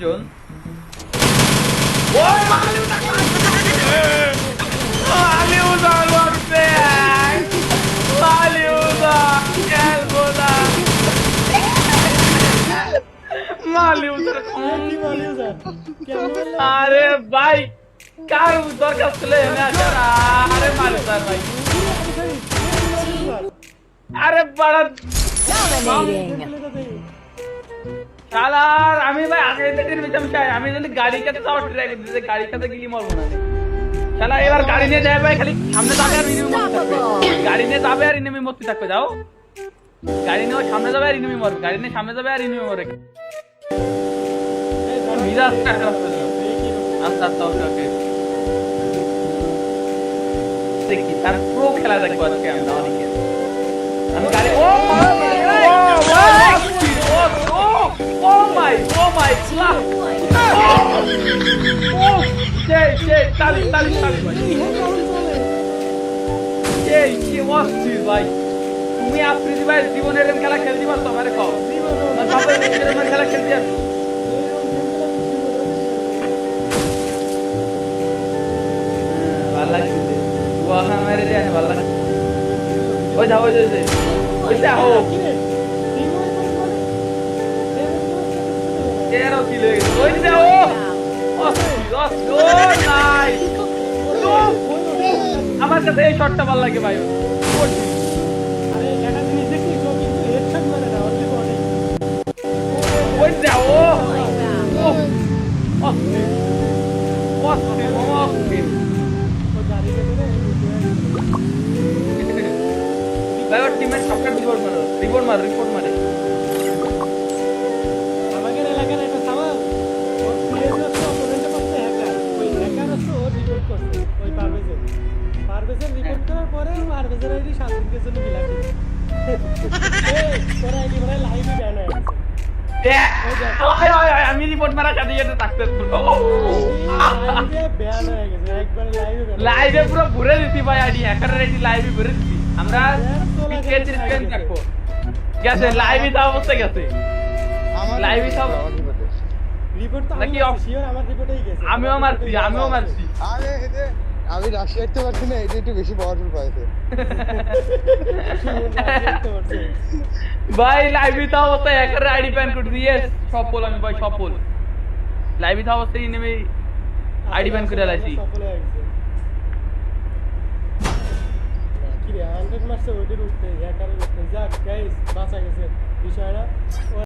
জন আরে ভাই কার দরকার ছিল আরে মালিউদা ভাই। আরে বড়। আমি ভাই আগে থেকে চাই। আমি যদি যাওয়ার ট্রাই কাছে গিয়ে মরবো না। এবার গাড়ি নিয়ে ভাই, খালি সামনে যাবে আর ইনিমি গাড়ি নিয়ে যাবে আর ইনিমি মরতে থাকবে, যাও। গাড়ি নিয়ে সামনে যাবে আর ইনিমি মরবে গাড়ি নিয়ে সামনে যাবে আর ইনিমি মরে। আচ্ছা আচ্ছা তার খেলা দেখব আজকে আমি ও ও মাই ও মাই ও সেই সেই তালি তালি তালি ভাই সেই কি অস্থির ভাই। তুমি আফ্রিদি ভাই জীবনের খেলা খেলতে পারতো আমারে কও। খেলা খেলতে ভালো লাগছে ওয়াহা মেরে দেয় ভালো লাগছে। ওই যাও ওই যাও। ওই যাও। আমার কাছে এই শটটা ভালো লাগে, ভাই। ওই যাও ও অস্থির। অস্থির। অস্থির। ভাই, ওর টিমের সবটা রিপোর্ট মারো রিপোর্ট মার রিপোর্ট মারে। রিপোর্ট করার পরে পারভেজের আইডি দিনের জন্য ওই, আমি রিপোর্ট মারা সাথে সাথে সাকসেসফুল লাইভে ব্যান হয়ে গেছে একবারে লাইভে ব্যান লাইভে পুরো ঘুরে দিছি ভাই আইডি হ্যাকার আইডি লাইভে ঘুরে দিছি আমরা ক্রিকেট স্ক্রিন রাখব গেছে লাইভে তো অবস্থা গেছে। লাইভে সব রিপোর্ট তো নাকি শিওর আমার রিপোর্টেই গেছে। আমিও মারছি আমিও মারছি। আরে আমি রাশিয়া দেখতে পারছি না এটা একটু বেশি পাওয়ারফুল পাইছে ভাই লাইভে তো অবস্থা হ্যাকার আইডি প্যান করে দিয়ে সফল আমি ভাই সফল। লাইভে তো অবস্থায় নেমে আইডি ব্যান করে লাইছি। সফল হয়ে গেছে কি রে 100 মারছে ওইটার উঠতে। হ্যাকারের উঠতে যাক গাইস বাঁচা গেছে। বিষয়টা